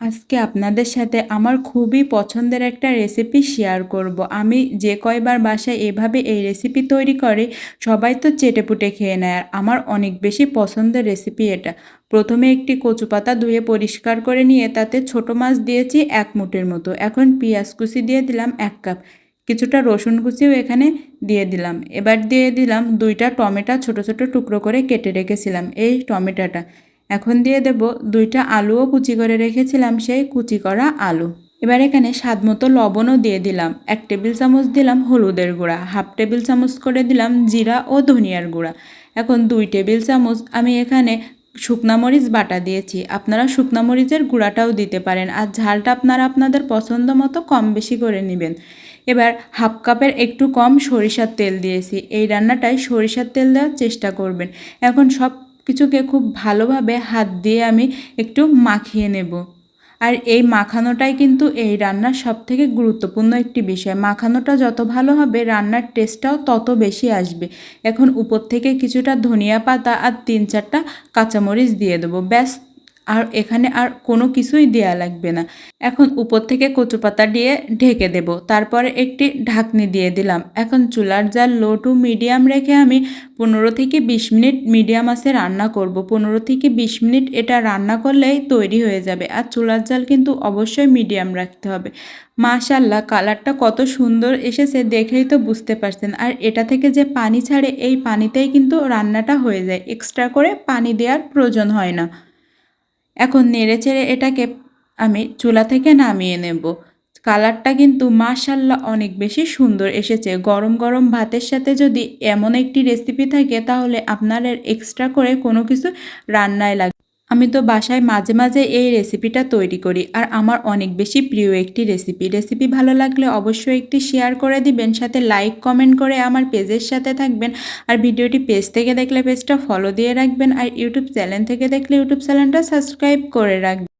আজকে আপনাদের সাথে আমার খুবই পছন্দের একটা রেসিপি শেয়ার করব। আমি যে কয়বার বাসায় এভাবে এই রেসিপি তৈরি করে, সবাই তো চেটেপুটে খেয়ে নেয় আর আমার অনেক বেশি পছন্দের রেসিপি এটা। প্রথমে একটি কচু পাতা ধুয়ে পরিষ্কার করে নিয়ে তাতে ছোট মাছ দিয়েছি এক মুঠের মতো। এখন পেঁয়াজ কুচি দিয়ে দিলাম এক কাপ। কিছুটা রসুন কুচিও এখানে দিয়ে দিলাম। এবার দিয়ে দিলাম দুইটা টমেটো ছোট ছোট টুকরো করে কেটে রেখেছিলাম এই টমেটোটা। এখন দিয়ে দেব দুইটা আলুও কুচি করে রেখেছিলাম সেই কুচি করা আলু। এবার এখানে স্বাদ মতো লবণও দিয়ে দিলাম। এক টেবিল চামচ দিলাম হলুদের গুঁড়া, হাফ টেবিল চামচ করে দিলাম জিরা ও ধনিয়ার গুঁড়া। এখন দুই টেবিল চামচ আমি এখানে শুকনা মরিচ বাটা দিয়েছি। আপনারা শুকনা মরিচের গুঁড়াটাও দিতে পারেন আর ঝালটা আপনারা আপনাদের পছন্দ মতো কম বেশি করে নেবেন। এবার হাফ কাপের একটু কম সরিষার তেল দিয়েছি। এই রান্নাটায় সরিষার তেল দেওয়ার চেষ্টা করবেন। এখন সব কিছুকে খুব ভালোভাবে হাত দিয়ে আমি একটু মাখিয়ে নেব। আর এই মাখানোটাই কিন্তু এই রান্নার সব থেকে গুরুত্বপূর্ণ একটি বিষয়। মাখানোটা যত ভালো হবে, রান্নার টেস্টটাও তত বেশি আসবে। এখন উপর থেকে কিছুটা ধনিয়া পাতা আর তিন চারটা কাঁচামরিচ দিয়ে দেবো। ব্যাস আর এখানে আর কোনো কিছুই দেয়া লাগবে না। এখন উপর থেকে কচু পাতা দিয়ে ঢেকে দেব। তারপরে একটি ঢাকনি দিয়ে দিলাম। এখন চুলার জাল লো টু মিডিয়াম রেখে আমি পনেরো থেকে বিশ মিনিট মিডিয়াম আছে রান্না করব। পনেরো থেকে বিশ মিনিট এটা রান্না করলেই তৈরি হয়ে যাবে। আর চুলার জাল কিন্তু অবশ্যই মিডিয়াম রাখতে হবে। মাশাল্লাহ কালারটা কত সুন্দর এসেছে দেখেই তো বুঝতে পারছেন। আর এটা থেকে যে পানি ছাড়ে, এই পানিতেই কিন্তু রান্নাটা হয়ে যায়। এক্সট্রা করে পানি দেওয়ার প্রয়োজন হয় না। এখন নেড়ে চেড়ে এটাকে আমি চুলা থেকে নামিয়ে নেব। কালারটা কিন্তু মাশাল্লাহ অনেক বেশি সুন্দর এসেছে। গরম গরম ভাতের সাথে যদি এমন একটি রেসিপি থাকে, তাহলে আপনার এক্সট্রা করে কোনো কিছু রান্নায় লাগে আমি তো বাসায় মাঝে মাঝে এই রেসিপিটা তৈরি করি, আর আমার অনেক বেশি প্রিয় একটি রেসিপি। রেসিপি ভালো লাগলে অবশ্যই একটি শেয়ার করে দিবেন, সাথে লাইক, কমেন্ট করে আমার পেজের সাথে থাকবেন, আর ভিডিওটি পেজ থেকে দেখলে পেজটা ফলো দিয়ে রাখবেন, আর ইউটিউব চ্যানেল থেকে দেখলে ইউটিউব চ্যানেলটা সাবস্ক্রাইব করে রাখবেন।